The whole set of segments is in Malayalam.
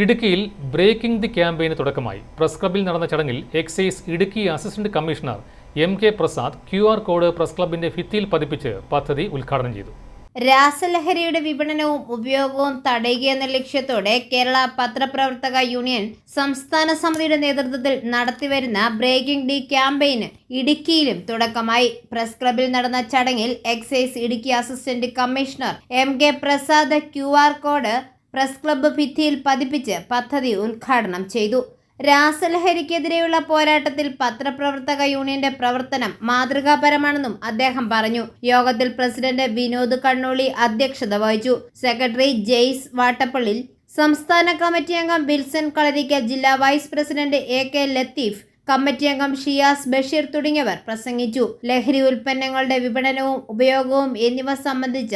ഇടുക്കിയിൽ ബ്രേക്കിംഗ് ദി ക്യാമ്പയിന് തുടക്കമായി. പ്രസ് ക്ലബിൽ നടന്ന ചടങ്ങിൽ excise Idukki assistant commissioner M K Prasad Q R code press ക്ലബിന്റെ ഭിത്തിയിൽ പതിപ്പിച്ച് പദ്ധതി ഉദ്ഘാടനം ചെയ്തു. രാസലഹരിയുടെ വിപണനവും ഉപയോഗവും തടയുക എന്ന ലക്ഷ്യത്തോടെ കേരള പത്രപ്രവർത്തക യൂണിയൻ സംസ്ഥാന സമിതിയുടെ നേതൃത്വത്തിൽ നടത്തിവരുന്ന ബ്രേക്കിംഗ് ഡി ക്യാമ്പയിന് ഇടുക്കിയിലും തുടക്കമായി. പ്രസ് ക്ലബിൽ നടന്ന ചടങ്ങിൽ excise Idukki assistant commissioner M K Prasad Q code press club ഭിത്തിയിൽ പതിപ്പിച്ച് പദ്ധതി ഉദ്ഘാടനം ചെയ്തു. രാസലഹരിക്കെതിരെയുള്ള പോരാട്ടത്തിൽ പത്രപ്രവർത്തക യൂണിയന്റെ പ്രവർത്തനം മാതൃകാപരമാണെന്നും അദ്ദേഹം പറഞ്ഞു. യോഗത്തിൽ പ്രസിഡന്റ് വിനോദ് കണ്ണൂളി അധ്യക്ഷത വഹിച്ചു. സെക്രട്ടറി ജെയ്സ് വാട്ടപ്പള്ളിൽ സംസ്ഥാന കമ്മിറ്റി അംഗം വിൽസൺ കളരിക്ക ജില്ലാ vice president A K Latheef committee അംഗം ഷിയാസ് ബഷീർ തുടങ്ങിയവർ പ്രസംഗിച്ചു. ലഹരി ഉൽപ്പന്നങ്ങളുടെ വിപണനവും ഉപയോഗവും എന്നിവ സംബന്ധിച്ച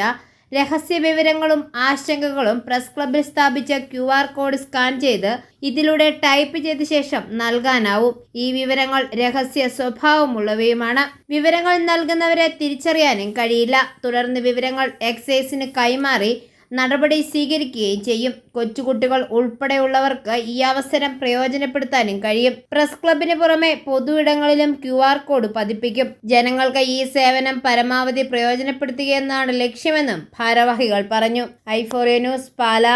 രഹസ്യ വിവരങ്ങളും ആശങ്കകളും പ്രസ് ക്ലബിൽ സ്ഥാപിച്ച ക്യു ആർ കോഡ് സ്കാൻ ചെയ്ത് ഇതിലൂടെ ടൈപ്പ് ചെയ്ത ശേഷം നൽകാനാവും. ഈ വിവരങ്ങൾ രഹസ്യ സ്വഭാവമുള്ളവയുമാണ്. വിവരങ്ങൾ നൽകുന്നവരെ തിരിച്ചറിയാനും കഴിയില്ല. തുടർന്ന് വിവരങ്ങൾ എക്സൈസിന് കൈമാറി നടപടി സ്വീകരിക്കുകയും ചെയ്യും. കൊച്ചുകുട്ടികൾ ഉൾപ്പെടെയുള്ളവർക്ക് ഈ അവസരം പ്രയോജനപ്പെടുത്താനും കഴിയും. പ്രസ് ക്ലബിന് പുറമെ പൊതുയിടങ്ങളിലും ക്യു ആർ കോഡ് പതിപ്പിക്കും. ജനങ്ങൾക്ക് ഈ സേവനം പരമാവധി പ്രയോജനപ്പെടുത്തുകയെന്നാണ് ലക്ഷ്യമെന്നും ഭാരവാഹികൾ പറഞ്ഞു. ഐഫോറിയ ന്യൂസ് പാല.